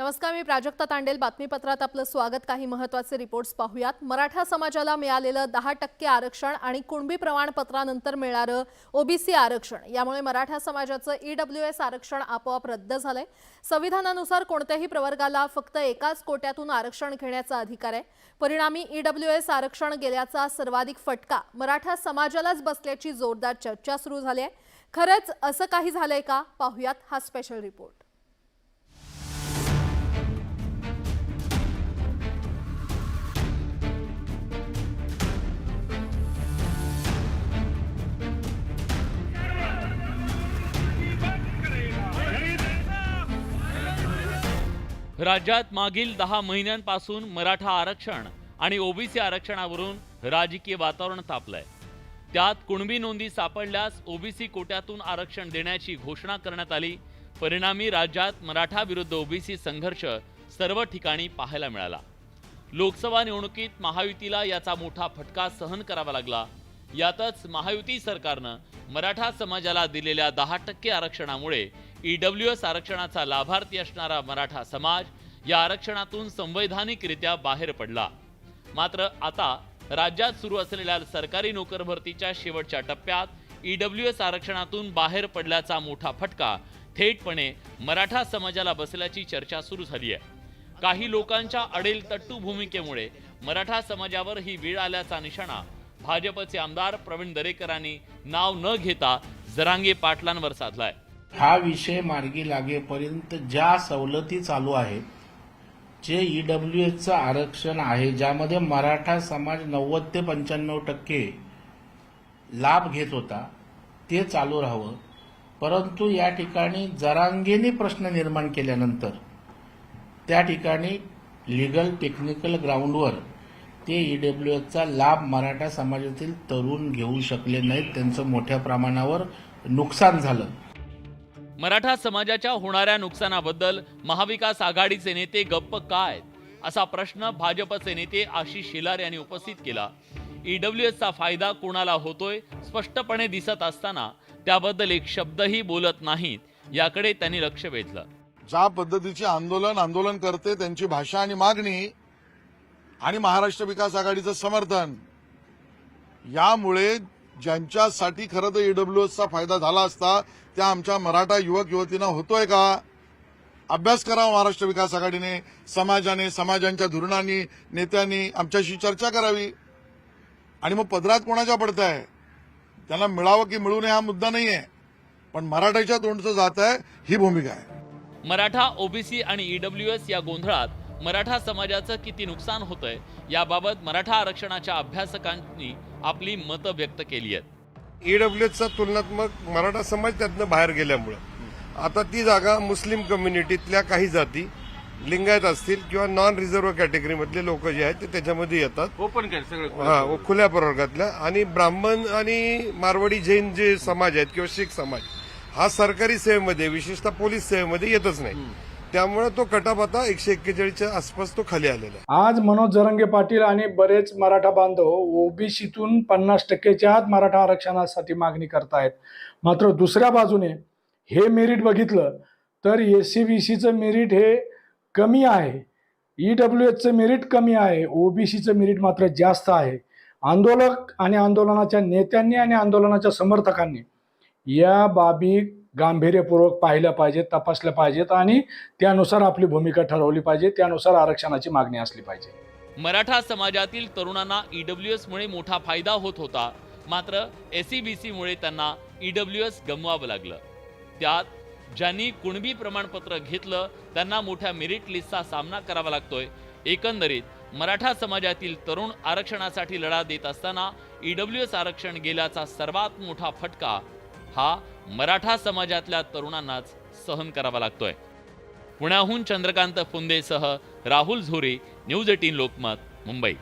नमस्कार मी प्राजक्ता तांडेल. बातमीपत्रात आपलं स्वागत. काही महत्त्वाचे रिपोर्ट्स पाहूयात. मराठा समाजाला मिळालेलं दहा टक्के आरक्षण आणि कुणबी प्रमाणपत्रानंतर मिळणारं ओबीसी आरक्षण. यामुळे मराठा समाजाचं ईडब्ल्यू एस आरक्षण आपोआप रद्द झालंय. संविधानानुसार कोणत्याही प्रवर्गाला फक्त एकाच कोट्यातून आरक्षण घेण्याचा अधिकार आहे. परिणामी ईडब्ल्यू एस आरक्षण गेल्याचा सर्वाधिक फटका मराठा समाजालाच बसल्याची जोरदार चर्चा सुरू झाली आहे. खरंच असं काही झालंय का? पाहूयात हा स्पेशल रिपोर्ट राज्यात मागील दहा महिन्यांपासून मराठा आरक्षण आणि ओबीसी आरक्षणावरून राजकीय वातावरण तापलंय. त्यात कुणबी नोंदी सापडल्यास ओबीसी कोट्यातून आरक्षण देण्याची घोषणा करण्यात आली. परिणामी राज्यात मराठा विरुद्ध ओबीसी संघर्ष सर्व ठिकाणी पाहायला मिळाला. लोकसभा निवडणुकीत महायुतीला याचा मोठा फटका सहन करावा लागला. यातच महायुती सरकारनं मराठा समाजाला दिलेल्या दहा टक्के आरक्षणामुळे ईडब्ल्यू एस आरक्षणाचा लाभार्थी असणारा मराठा समाज या आरक्षणातून संवैधानिकरित्या बाहेर पडला. मात्र आता राज्यात सुरू असलेल्या सरकारी नोकर भरतीच्या शेवटच्या टप्प्यात ईडब्ल्यू एस आरक्षणातून बाहेर पडल्याचा मोठा फटका थेटपणे मराठा समाजाला बसल्याची चर्चा सुरू झाली आहे. काही लोकांच्या अडेल तट्टू भूमिकेमुळे मराठा समाजावर ही वेळ आल्याचा निशाणा भाजपचे आमदार प्रवीण दरेकरांनी नाव न घेता जरांगे पाटलांवर साधलाय. हा विषय मार्गी लागेपर्यंत ज्या सवलती चालू आहेत जे ईडब्ल्यू एसचं आरक्षण आहे ज्यामध्ये मराठा समाज नव्वद ते पंच्याण्णव टक्के लाभ घेत होता ते चालू राहावं. परंतु या ठिकाणी जरांगेने प्रश्न निर्माण केल्यानंतर त्या ठिकाणी लिगल टेक्निकल ग्राउंडवर ते ईडब्ल्यू एसचा लाभ मराठा समाजातील तरुण घेऊ शकले नाहीत. त्यांचं मोठ्या प्रमाणावर नुकसान झालं. मराठा समाजाच्या होणाऱ्या नुकसानाबद्दल महाविकास आघाडीचे नेते गप्प काय असा प्रश्न भाजपचे नेते आशिष शेलार यांनी उपस्थित केला. ईडब्ल्यू एसचा फायदा कोणाला होतोय? स्पष्टपणे दिसत असताना त्याबद्दल एक शब्दही बोलत नाहीत याकडे त्यांनी लक्ष वेधलं. ज्या पद्धतीचे आंदोलन आंदोलन करते त्यांची भाषा आणि मागणी आणि महाराष्ट्र विकास आघाडीचं समर्थन यामुळे ज्यांच्यासाठी खरं तर ईडब्ल्यूएसचा फायदा झाला असता त्या आमच्या मराठा युवक युवतींना होतोय का? अभ्यास करावा हो महाराष्ट्र विकास आघाडीने समाजाने समाजांच्या धोरणांनी नेत्यांनी आमच्याशी चर्चा करावी. आणि मग पदरात कोणाच्या पडत आहे त्यांना मिळावं की मिळू नये हा मुद्दा नाहीये. पण मराठाच्या तोंडचं जात आहे ही भूमिका आहे. मराठा ओबीसी आणि ईडब्ल्यू एस या गोंधळात मराठा समाजाचं किती नुकसान होतंय याबाबत मराठा आरक्षणाच्या अभ्यासकांनी आपली मतं व्यक्त केली आहेत. ईडब्ल्यूएसचा तुलनात्मक मराठा समाज त्यातनं बाहेर गेल्यामुळं. आता ती जागा मुस्लिम कम्युनिटीतल्या काही जाती लिंगायत असतील किंवा नॉन रिझर्व्ह कॅटेगरीमधले लोक जे आहेत ते त्याच्यामध्ये येतात. ओपन हा खुल्या प्रवर्गातल्या. आणि ब्राह्मण आणि मारवाडी जैन जे समाज आहेत किंवा शीख समाज हा सरकारी सेवेमध्ये विशेषतः पोलीस सेवेमध्ये येतच नाही. त्यामुळे तो कटापता एकशे एक्केचाळीसच्या आसपास तो खाली आलेला आहे. आज मनोज जरंगे पाटील आणि बरेच मराठा बांधव ओबीसीतून पन्नास टक्केच्या आत मराठा आरक्षणासाठी मागणी करतायत. मात्र दुसऱ्या बाजूने हे मेरिट बघितलं तर एस सी बी सीचं मेरिट हे कमी आहे. ई डब्ल्यू एचचं मेरिट कमी आहे. ओबीसीचं मेरिट मात्र जास्त आहे. आंदोलक आणि आंदोलनाच्या नेत्यांनी आणि आंदोलनाच्या समर्थकांनी या बाबी गांभीर्यपूर्वक पाहिल्या पाहिजेत तपासल्या पाहिजेत आणि त्यानुसार आपली भूमिका ठरवली पाहिजे त्यानुसार आरक्षणाची मागणी असली पाहिजे. मराठा समाजातील तरुणांना ईडब्ल्यू मुळे मोठा फायदा होत होता. मात्र एसईबीसी मुळे त्यांना ईडब्ल्यू एस गमवावं लागलं. त्यात ज्यांनी कुणबी प्रमाणपत्र घेतलं त्यांना मोठ्या मेरिट लिस्टचा सामना करावा लागतोय. एकंदरीत मराठा समाजातील तरुण आरक्षणासाठी लढा देत असताना ईडब्ल्यू एस आरक्षण गेल्याचा सर्वात मोठा फटका हा मराठा समाजातल्या तरुणांनाच सहन करावा लागतोय. पुण्याहून चंद्रकांत फुंदेसह राहुल झोरे न्यूज एटीन लोकमत मुंबई.